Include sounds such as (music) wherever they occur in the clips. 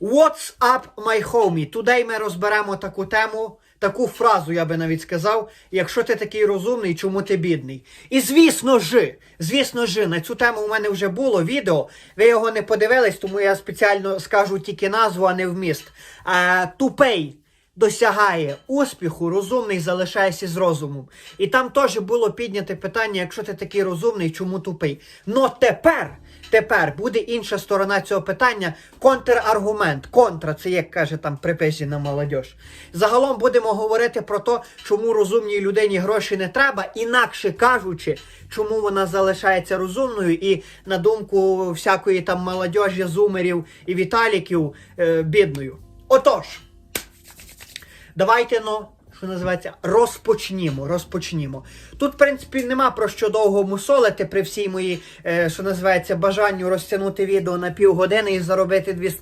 What's up, my homie? Today ми розберемо таку тему, таку фразу, я би навіть сказав. Якщо ти такий розумний, чому ти бідний? І звісно ж, звісно ж, на цю тему у мене вже було відео. Ви його не подивились, тому я спеціально скажу тільки назву, а не вміст. А, тупей досягає успіху, розумний залишається з розумом. І там теж було підняте питання, якщо ти такий розумний, чому тупий? Но тепер, тепер буде інша сторона цього питання, контраргумент. Контра, це як каже там приписі молодіж. Загалом будемо говорити про те, чому розумній людині гроші не треба, інакше кажучи, чому вона залишається розумною, і на думку всякої там молодіжі, зумерів і віталіків, е, бідною. Отож. Давайте, ну, що називається, розпочнімо. розпочнімо. Тут, в принципі, нема про що довго мусолити при всій моїй, е, що називається, бажанню розтягнути відео на півгодини і заробити дві.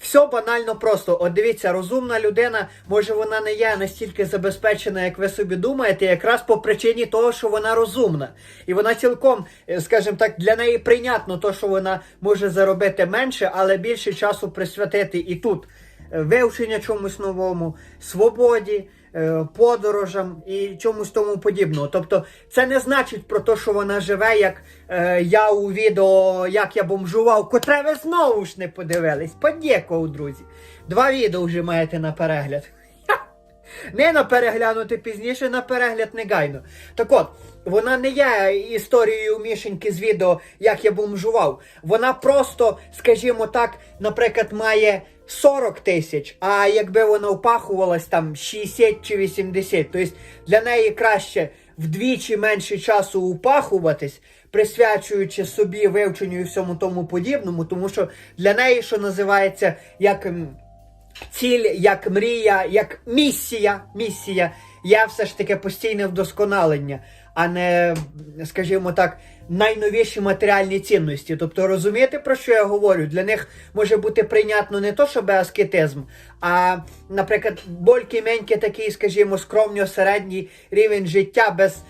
Все банально просто. От дивіться, розумна людина, може вона не є настільки забезпечена, як ви собі думаєте, якраз по причині того, що вона розумна. І вона цілком, е, скажімо так, для неї прийнятно то, що вона може заробити менше, але більше часу присвятити і тут вивчення чомусь новому, свободі. е, Подорожам і чомусь тому подібного. Тобто, це не значить про те, що вона живе, як е, я у відео, як я бомжував, котре ви знову ж не подивились. Подякував, друзі. Два відео вже маєте на перегляд. Не на переглянути пізніше, на перегляд негайно. Так от, вона не є історією мішеньки з відео, як я бомжував. Вона просто, скажімо так, наприклад, має 40 тисяч, а якби вона впахувалась там 60 чи 80, тобто для неї краще вдвічі менше часу упахуватись, присвячуючи собі вивченню і всьому тому подібному, тому що для неї, що називається, як. ціль, як мрія, як місія, місія є все ж таки постійне вдосконалення, а не, скажімо так, найновіші матеріальні цінності. Тобто, розумієте, про що я говорю? Для них може бути прийнятно не то, що аскетизм, а, наприклад, більки-меньки такий, скажімо, скромно середній рівень життя без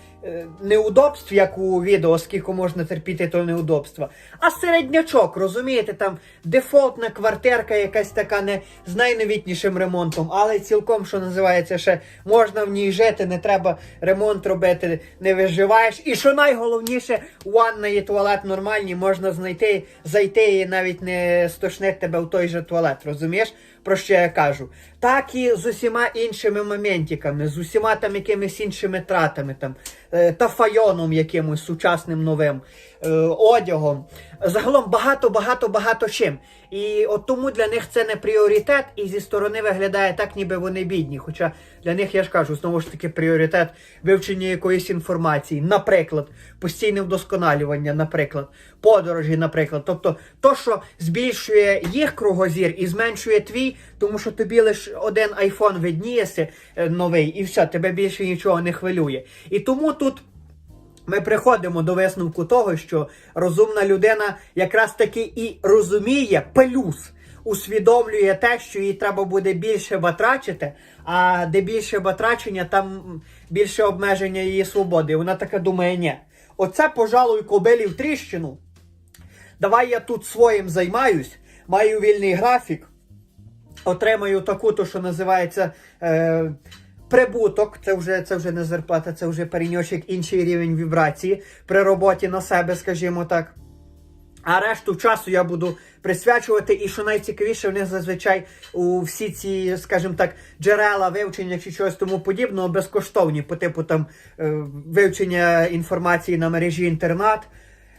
неудобств, як у відео, скільки можна терпіти то неудобства. А середнячок, розумієте, там дефолтна квартирка, якась така не з найновітнішим ремонтом, але цілком, що називається, ще можна в ній жити, не треба ремонт робити, не виживаєш. І що найголовніше, ванна і туалет нормальні, можна знайти, зайти і навіть не стошнить тебе в той же туалет, розумієш? Про що я кажу? Так і з усіма іншими моментиками, з усіма там якимись іншими тратами, там, е, тафайоном якимось сучасним новим, е, одягом. Загалом багато, багато, багато чим. І от тому для них це не пріоритет, і зі сторони виглядає так, ніби вони бідні. Хоча для них, я ж кажу, знову ж таки, пріоритет вивчення якоїсь інформації, наприклад, постійне вдосконалювання, наприклад, подорожі, наприклад. Тобто, то, що збільшує їх кругозір і зменшує твій, тому що тобі лише один айфон видніється е, новий, і все, тебе більше нічого не хвилює. І тому тут. Ми приходимо до висновку того, що розумна людина якраз таки і розуміє плюс, усвідомлює те, що їй треба буде більше батрачити, а де більше батрачення, там більше обмеження її свободи. Вона така думає, ні. Оце, пожалуй, кобилі в тріщину. Давай я тут своїм займаюсь, маю вільний графік, отримаю таку, то, що називається. Е, Прибуток, це вже це вже не зарплата, це вже переньочок інший рівень вібрації при роботі на себе, скажімо так. А решту часу я буду присвячувати, і що найцікавіше, вони зазвичай у всі ці, скажімо так, джерела вивчення чи чогось тому подібного безкоштовні, по типу там е, вивчення інформації на мережі інтернат,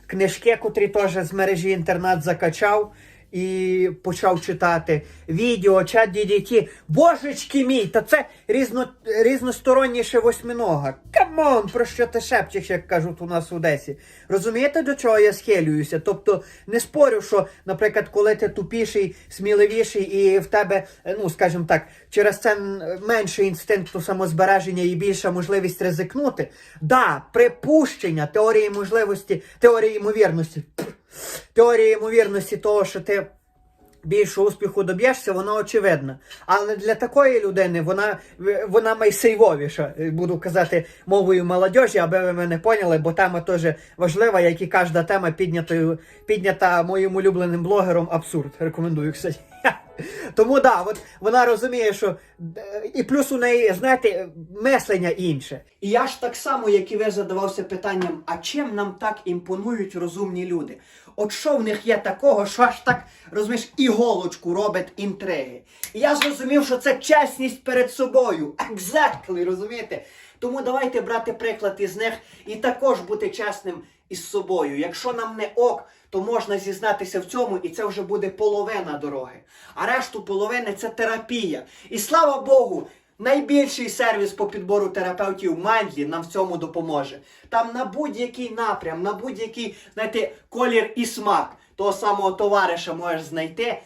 книжки, котрі теж з мережі інтернат закачав. І почав читати відео, чат DDT. Божечки мій, та це різно, різносторонніше восьминога. Камон, про що ти шепчеш, як кажуть у нас в Одесі. Розумієте, до чого я схилююся? Тобто не спорю, що, наприклад, коли ти тупіший, сміливіший і в тебе, ну скажімо так, через це менше інстинкту самозбереження і більша можливість ризикнути. Да, припущення теорії можливості, теорії ймовірності. Теорія ймовірності того, що ти більше успіху доб'єшся, вона очевидна. Але для такої людини вона, вона майсейвовіша, буду казати мовою молодежі, аби ви мене поняли, бо тема теж важлива, як і кожна тема піднятою, піднята моїм улюбленим блогером абсурд. Рекомендую, кстати. Тому да, от вона розуміє, що е, і плюс у неї, знаєте, мислення інше. І я ж так само, як і ви задавався питанням, а чим нам так імпонують розумні люди? От що в них є такого, що аж так, розумієш, іголочку робить інтриги. І я зрозумів, що це чесність перед собою. (laughs) Exactly, розумієте? Тому давайте брати приклад із них і також бути чесним із собою. Якщо нам не ок, то можна зізнатися в цьому, і це вже буде половина дороги. А решту половини це терапія. І слава Богу, найбільший сервіс по підбору терапевтів Мандлі нам в цьому допоможе. Там на будь-який напрям, на будь-який, знаєте, колір і смак того самого товариша можеш знайти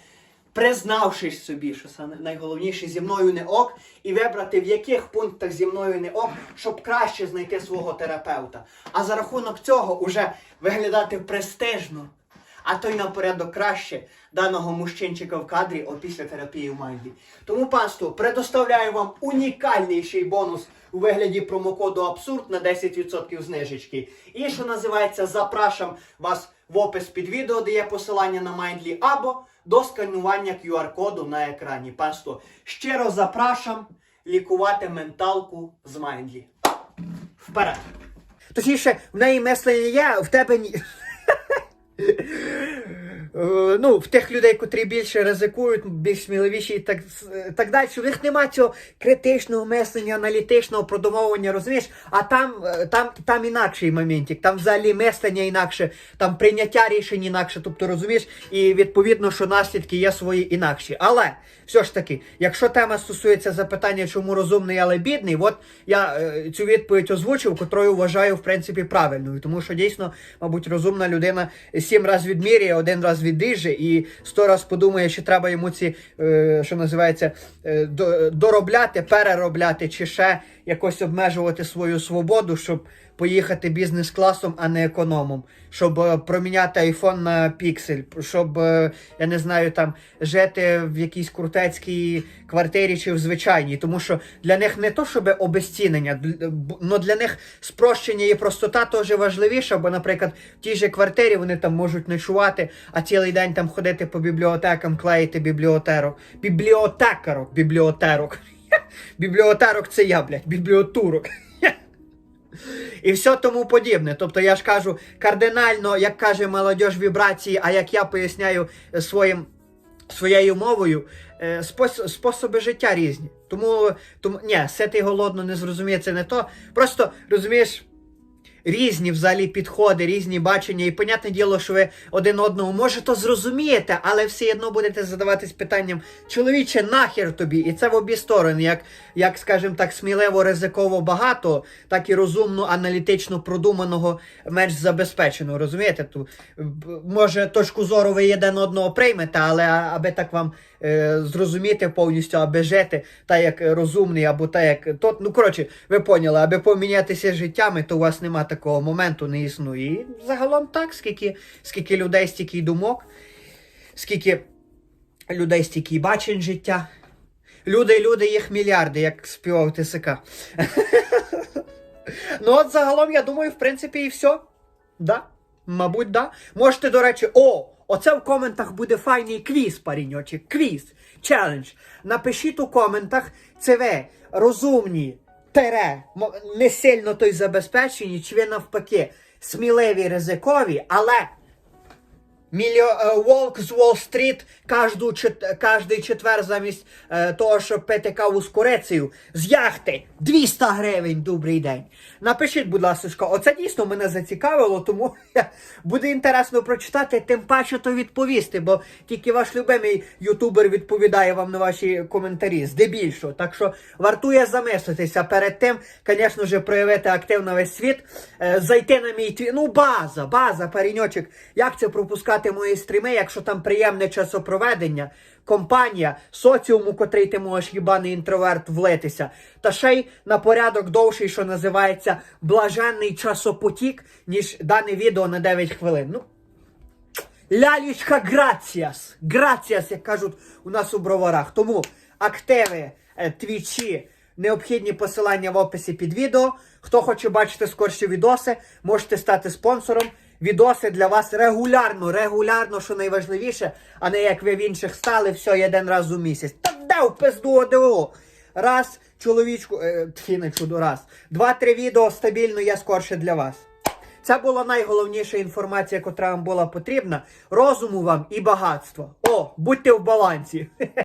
признавшись собі, що це найголовніше зі мною не ок, і вибрати в яких пунктах зі мною не ок, щоб краще знайти свого терапевта. А за рахунок цього уже виглядати престижно, а то й на порядок краще даного мужчинчика в кадрі опісля терапії в Майнді. Тому, панство, предоставляю вам унікальніший бонус у вигляді промокоду Абсурд на 10% знижечки. І що називається, запрашам вас в опис під відео, де є посилання на Mindly, або до сканування QR-коду на екрані. Панство, щиро запрашам лікувати менталку з Mindly. Вперед! Точніше, в неї мислення є, в тебе ні. (laughs) Е, Ну, в тих людей, котрі більше ризикують, більш сміливіші і так, так далі. У них немає цього критичного мислення, аналітичного продумовування, розумієш? А там, е, там, там інакший моментик, там взагалі мислення інакше, там прийняття рішень інакше, тобто розумієш, і відповідно, що наслідки є свої інакші. Але все ж таки, якщо тема стосується запитання, чому розумний, але бідний, от я е, цю відповідь озвучив, котрою вважаю в принципі правильною, тому що дійсно, мабуть, розумна людина сім разів відміряє, один раз відріже і сто раз подумає, що треба йому ці, е, що називається, е, до- доробляти, переробляти, чи ще якось обмежувати свою свободу, щоб поїхати бізнес-класом, а не економом, щоб е, проміняти айфон на піксель, щоб, е, я не знаю, там жити в якійсь крутецькій квартирі чи в звичайній. Тому що для них не то, щоб обезцінення, але для них спрощення і простота теж важливіша, бо, наприклад, в тій же квартирі вони там можуть ночувати, а цілий день там ходити по бібліотекам, клеїти бібліотерок. Бібліотекарок, бібліотерок. Бібліотерок це я, блядь, бібліотурок. (laughs) І все тому подібне. Тобто я ж кажу, кардинально, як каже молодь вібрації, а як я поясняю е, своїм, своєю мовою, е, спос- способи життя різні. Тому, тому ні, сити голодно не зрозуміє, це не то. Просто розумієш. Різні взагалі підходи, різні бачення, і понятне діло, що ви один одного може то зрозумієте, але все одно будете задаватись питанням, чоловіче, нахер тобі? І це в обі сторони, як, як скажімо так, сміливо, ризиково багато, так і розумно, аналітично продуманого, менш забезпеченого. Розумієте? Ту, може, точку зору ви один одного приймете, але аби так вам е, зрозуміти повністю, аби жити, та як розумний, або та як тот. Ну, коротше, ви поняли, аби помінятися життями, то у вас нема такого моменту, не існує. І загалом так, скільки, скільки людей, стільки думок, скільки людей, стільки й бачень життя. Люди, люди, їх мільярди, як співав ТСК. (laughs) ну, от загалом, я думаю, в принципі, і все. Да. Мабуть, да. Можете, до речі, о! Оце в коментах буде файний квіз, паріньочек. Квіз, челендж. Напишіть у коментах, це ви розумні, тере, не сильно той забезпечені, чи ви навпаки сміливі, ризикові, але Волк з Уолл-стріт кожний четвер замість е, того, щоб пити каву з курицею, з яхти 200 гривень, добрий день. Напишіть, будь ласка, оце дійсно мене зацікавило, тому (laughs) буде інтересно прочитати, тим паче то відповісти, бо тільки ваш любимий ютубер відповідає вам на ваші коментарі, здебільшого. Так що вартує замислитися перед тим, звісно ж, проявити актив на весь світ, е, зайти на мій твіт. Ну, база, база, паріньочок. Як це пропускати мої стріми, якщо там приємне часопроведення, компанія, соціум, у котрий ти можеш їбаний інтроверт влитися, та ще й на порядок довший, що називається блаженний часопотік, ніж дане відео на 9 хвилин. Ну, Лялічка граціас. Граціас, як кажуть у нас у броварах. Тому активи, е, твічі, необхідні посилання в описі під відео. Хто хоче бачити скорші відоси, можете стати спонсором. Відоси для вас регулярно, регулярно, що найважливіше, а не як ви в інших стали, все, один раз у місяць. Та де в пизду ОДО? Раз, чоловічку, е, чудо, раз. Два-три відео стабільно є скорше для вас. Це була найголовніша інформація, котра вам була потрібна. Розуму вам і багатство. О, будьте в балансі. (laughs)